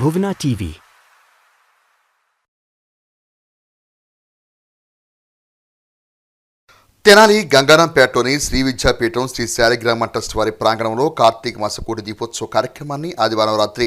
Bhuvana TV. Tenali గంగారాంపేటలోని Shri Vidyapeetham Shri Saligrama trust వారి ప్రాంగణంలో కార్తీక మాస కోటి దీపోత్సవ కార్యక్రమాన్ని ఆదివారం రాత్రి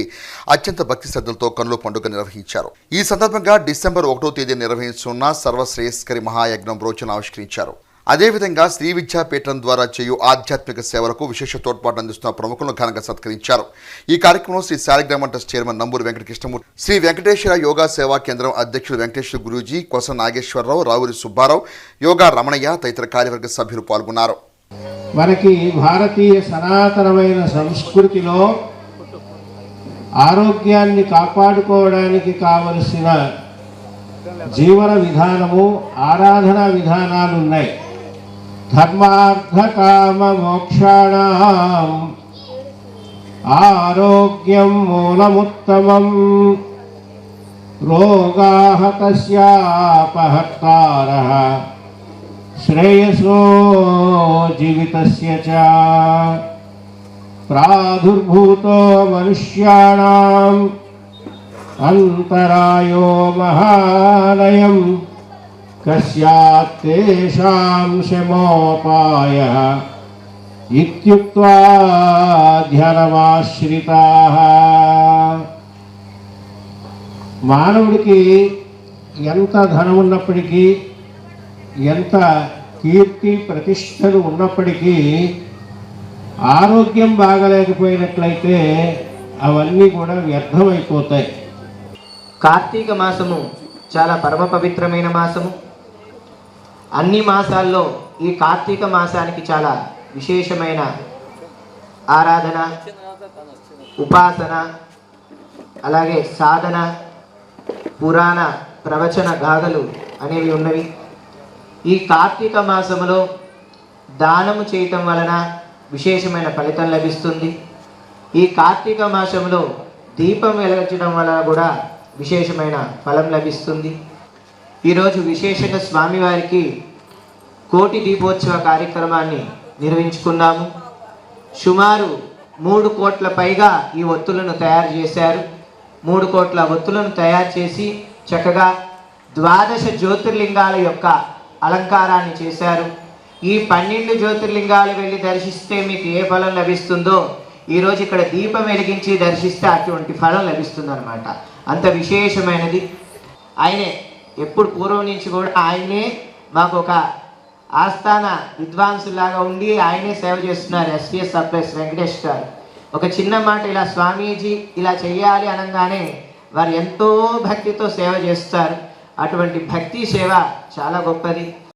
అత్యంత భక్తి శ్రద్ధలతో కనుల పండుగ నిర్వహించారు. ఈ సందర్భంగా డిసెంబర్ ఒకటో తేదీ నిర్వహించనున్న సర్వశ్రేయస్కరి మహాయజ్ఞం రోజును ఆవిష్కరించారు. అదేవిధంగా శ్రీ విద్యాపీఠం ద్వారా చేయు ఆధ్యాత్మిక సేవలకు విశేష తోడ్పాటు అందిస్తున్న ప్రముఖులను ఘనంగా సత్కరించారు. ఈ కార్యక్రమంలో శ్రీ శాలిగ్రామ ట్రస్ట్ చైర్మన్ నంబూరు వెంకటకృష్ణమూర్తి శ్రీ వెంకటేశ్వర యోగా సేవా కేంద్రం అధ్యక్షుడు వెంకటేశ్వర గురూజీ కొస నాగేశ్వరరావు రావురి సుబ్బారావు యోగా రమణయ్య తదితర కార్యవర్గ సభ్యులు పాల్గొన్నారు. మనకి భారతీయ సనాతనమైన సంస్కృతిలో ఆరోగ్యాన్ని కాపాడుకోవడానికి కావలసిన జీవన విధానము ఆరాధన విధానాలు ఉన్నాయి. धर्मार्थ धर्मार्थकाममोक्षाणाम् आरोग्यं मूलमुत्तमम् रोगाः तस्यापहर्तारः श्रेयसो जीवितस्य च प्रादुर्भूतो मनुष्याणाम् अन्तरायो महालयम् అంతరాయో మహాలయం కస్యాత్తేషాం ధ్యానమాశ్రితాః మానవుడికి ఎంత ధనం ఉన్నప్పటికీ ఎంత కీర్తి ప్రతిష్టలు ఉన్నప్పటికీ ఆరోగ్యం బాగలేకపోయినట్లయితే అవన్నీ కూడా వ్యర్థమైపోతాయి. కార్తీక మాసము చాలా పరమ పవిత్రమైన మాసము. అన్ని మాసాల్లో ఈ కార్తీక మాసానికి చాలా విశేషమైన ఆరాధన ఉపాసన అలాగే సాధన పురాణ ప్రవచన గాథలు అనేవి ఉన్నవి. ఈ కార్తీక మాసములో దానము చేయటం వలన విశేషమైన ఫలితం లభిస్తుంది. ఈ కార్తీక మాసంలో దీపం వెలగించడం వలన కూడా విశేషమైన ఫలం లభిస్తుంది. ఈరోజు విశేషంగా స్వామివారికి కోటి దీపోత్సవ కార్యక్రమాన్ని నిర్వహించుకున్నాము. సుమారు మూడు కోట్ల పైగా ఈ ఒత్తులను తయారు చేశారు. మూడు కోట్ల ఒత్తులను తయారు చేసి చక్కగా ద్వాదశ జ్యోతిర్లింగాల యొక్క అలంకారాన్ని చేశారు. ఈ పన్నెండు జ్యోతిర్లింగాలు వెళ్ళి దర్శిస్తే మీకు ఏ ఫలం లభిస్తుందో ఈరోజు ఇక్కడ దీపం వెలిగించి దర్శిస్తే అటువంటి ఫలం లభిస్తుందనమాట అంత విశేషమైనది. ఆయనే ఎప్పుడు పూర్వం నుంచి కూడా ఆయనే మాకు ఒక ఆస్థాన విద్వాంసులాగా ఉండి ఆయనే సేవ చేస్తున్నారు ఎస్పీఎస్ సప్లైస్ వెంకటేష్ గారు. ఒక చిన్న మాట ఇలా స్వామీజీ ఇలా చేయాలి అనగానే వారు ఎంతో భక్తితో సేవ చేస్తారు. అటువంటి భక్తి సేవ చాలా గొప్పది.